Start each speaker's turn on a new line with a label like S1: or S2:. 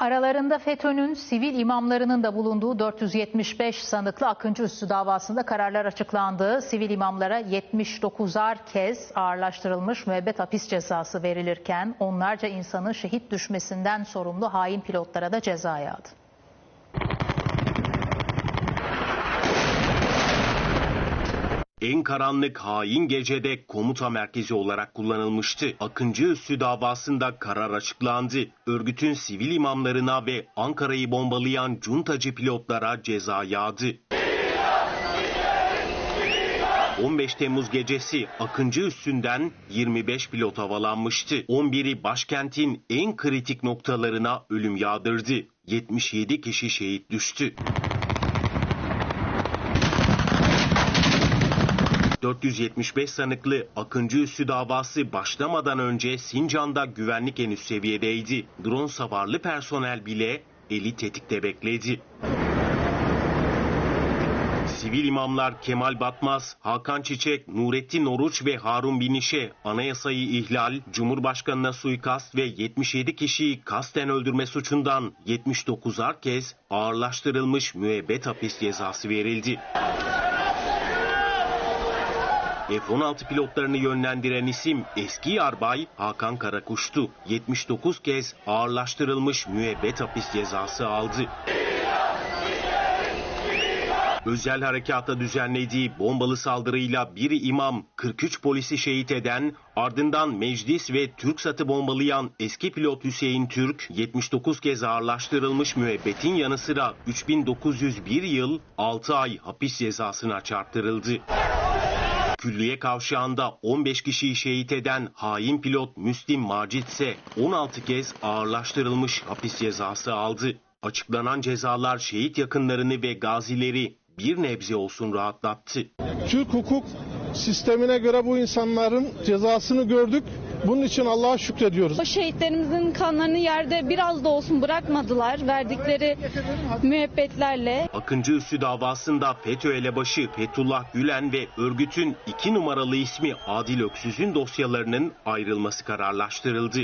S1: Aralarında FETÖ'nün sivil imamlarının da bulunduğu 475 sanıklı Akıncı Üssü davasında kararlar açıklandı. Sivil imamlara 79'ar kez ağırlaştırılmış müebbet hapis cezası verilirken onlarca insanın şehit düşmesinden sorumlu hain pilotlara da ceza yağdı.
S2: En karanlık hain gecede komuta merkezi olarak kullanılmıştı. Akıncı Üssü davasında karar açıklandı. Örgütün sivil imamlarına ve Ankara'yı bombalayan cuntacı pilotlara ceza yağdı. 15 Temmuz gecesi Akıncı üstünden 25 pilot havalanmıştı. 11'i başkentin en kritik noktalarına ölüm yağdırdı. 77 kişi şehit düştü. 475 sanıklı Akıncı Üssü davası başlamadan önce Sincan'da güvenlik en üst seviyedeydi. Drone savarlı personel bile eli tetikte bekledi. Sivil imamlar Kemal Batmaz, Hakan Çiçek, Nurettin Oruç ve Harun Binişe anayasayı ihlal, Cumhurbaşkanına suikast ve 77 kişiyi kasten öldürme suçundan 79'ar kez ağırlaştırılmış müebbet hapis cezası verildi. F-16 pilotlarını yönlendiren isim eski yarbay Hakan Karakuş'tu. 79 kez ağırlaştırılmış müebbet hapis cezası aldı. Özel harekata düzenlediği bombalı saldırıyla bir imam 43 polisi şehit eden, ardından meclis ve TürkSat'ı bombalayan eski pilot Hüseyin Türk 79 kez ağırlaştırılmış müebbetin yanı sıra 3901 yıl 6 ay hapis cezasına çarptırıldı. Külliye kavşağında 15 kişiyi şehit eden hain pilot Müslim Macit ise 16 kez ağırlaştırılmış hapis cezası aldı. Açıklanan cezalar şehit yakınlarını ve gazileri bir nebze olsun rahatlattı.
S3: Türk hukuk sistemine göre bu insanların cezasını gördük. Bunun için Allah'a şükrediyoruz.
S4: O şehitlerimizin kanlarını yerde biraz da olsun bırakmadılar verdikleri müebbetlerle.
S2: Akıncı Üssü davasında FETÖ elebaşı Fethullah Gülen ve örgütün iki numaralı ismi Adil Öksüz'ün dosyalarının ayrılması kararlaştırıldı.